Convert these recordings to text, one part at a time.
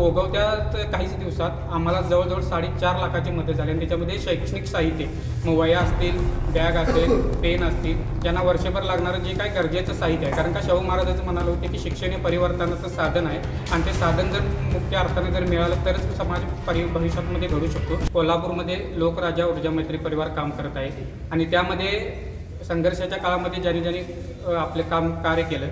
ओघवत्यात काहीच दिवसात आम्हाला जवळजवळ साडेचार लाखाची मदत झाली. आणि त्याच्यामध्ये शैक्षणिक साहित्य मग वया असतील बॅग असेल पेन असतील ज्यांना वर्षभर लागणारं जे काही गरजेचं साहित्य आहे. कारण का शाहू महाराजांचं म्हणालं होते की शिक्षण हे परिवर्तनाचं साधन आहे. आणि ते साधन जर मुख्य अर्थाने जर मिळालं तरच समाज परि भविष्यातमध्ये घडू शकतो. कोल्हापूरमध्ये लोकराजा ऊर्जा मैत्री परिवार काम करत आहे. आणि त्यामध्ये संघर्षाच्या काळामध्ये ज्यांनी ज्यांनी आपले काम कार्य केलं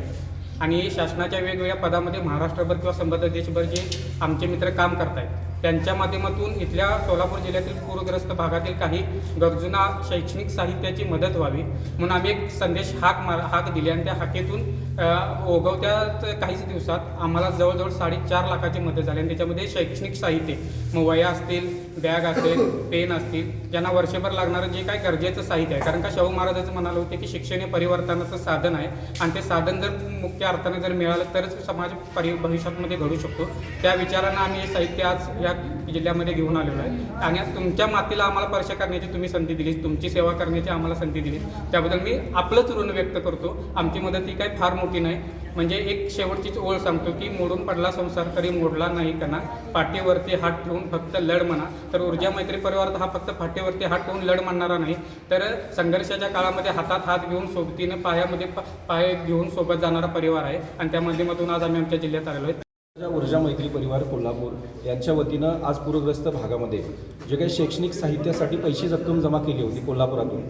आणि शासनाच्या वेगवेगळ्या पदामध्ये महाराष्ट्रभर किंवा संबंध देशभर जे आमचे मित्र काम करत आहेत त्यांच्या माध्यमातून इथल्या सोलापूर जिल्ह्यातील पूरग्रस्त भागातील काही गरजूंना शैक्षणिक साहित्याची मदत व्हावी म्हणून आम्ही एक संदेश हाक मार हाक दिली आणि त्या हाकेतून ओघवत्याच ओघवत्यात काहीच दिवसात आम्हाला जवळजवळ साडेचार लाखाची मदत झाली आणि त्याच्यामध्ये शैक्षणिक साहित्य मग वया असतील बॅग असेल पेन असतील ज्यांना वर्षभर लागणारं जे काही गरजेचं साहित्य आहे. कारण का शाहू महाराजांचं म्हणालं होते की शिक्षण हे परिवर्तनाचं साधन आहे. आणि ते साधन जर मुख्य अर्थाने जर मिळालं तरच समाज परि भविष्यातमध्ये घडू शकतो. त्या विचारानं आम्ही हे साहित्य आज या जिल्ह्यामध्ये घेऊन आलेलो आहे. आणि आज तुमच्या मातीला आम्हाला स्पर्श करण्याची तुम्ही संधी दिली तुमची सेवा करण्याची आम्हाला संधी दिली त्याबद्दल मी आपलंच ऋण व्यक्त करतो. आमची मदत ही काही फार मोठी नाही. म्हणजे एक शेवटचीच ओळ सांगतो की मोडून पडला संसार तरी मोडला नाही त्यांना पाठीवरती हात ठेवून फक्त लढ म्हणा. तर ऊर्जा मैत्री परिवार हा फक्त पाठीवरती हात ठेवून लढ म्हणणारा नाही. तर संघर्षाच्या काळामध्ये हातात हात घेऊन सोबतीने पायामध्ये पा- पाय घेऊन सोबत जाणारा परिवार आहे. आणि त्या माध्यमातून आज आम्ही आमच्या जिल्ह्यात आलेलो आहे. ऊर्जा मैत्री परिवार कोल्हापूर यांच्या वतीनं आज पूरग्रस्त भागामध्ये जे काही शैक्षणिक साहित्यासाठी पैसे रक्कम जमा केली होती कोल्हापुरातून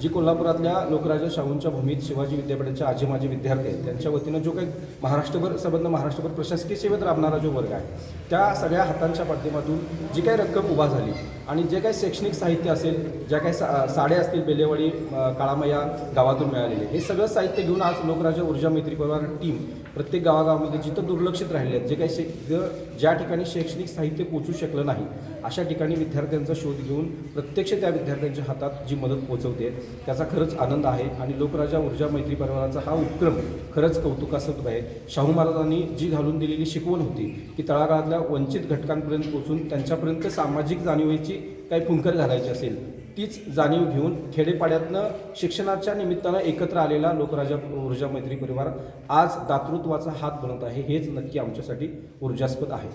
जी कोल्हापुरातल्या लोकराजा शाहूंच्या भूमीत शिवाजी विद्यापीठाच्या आजी माजी विद्यार्थी आहेत त्यांच्या वतीनं जो काही महाराष्ट्रभर संबंध महाराष्ट्रभर प्रशासकीय सेवेत राबणारा जो वर्ग आहे त्या सगळ्या हातांच्या माध्यमातून जी काही रक्कम उभा झाली आणि जे काही शैक्षणिक साहित्य असेल ज्या काही सा साड्या असतील बेलेवाडी अ, काळामया गावातून मिळालेले हे सगळं साहित्य घेऊन आज लोकराजा ऊर्जा मैत्री परिवार टीम प्रत्येक गावागावामध्ये जिथं दुर्लक्षित राहिले आहेत जे काही शे ज्या ठिकाणी शैक्षणिक साहित्य पोचू शकलं नाही अशा ठिकाणी विद्यार्थ्यांचा शोध घेऊन प्रत्यक्ष त्या विद्यार्थ्यांच्या हातात जी मदत पोचवते त्याचा खरंच आनंद आहे. आणि लोकराजा ऊर्जा मैत्री परिवाराचा हा उपक्रम खरंच कौतुकास्पद आहे. शाहू महाराजांनी जी घालून दिलेली शिकवण होती की तळागाळातल्या वंचित घटकांपर्यंत पोचून त्यांच्यापर्यंत सामाजिक जाणीवेची काही फुंकर घालायची असेल तीच जाणीव घेऊन खेडेपाड्यातनं शिक्षणाच्या निमित्तानं एकत्र आलेला लोकराजा ऊर्जा मैत्री परिवार आज दातृत्वाचा हात बनत आहे हेच नक्की आमच्यासाठी ऊर्जास्पद आहे.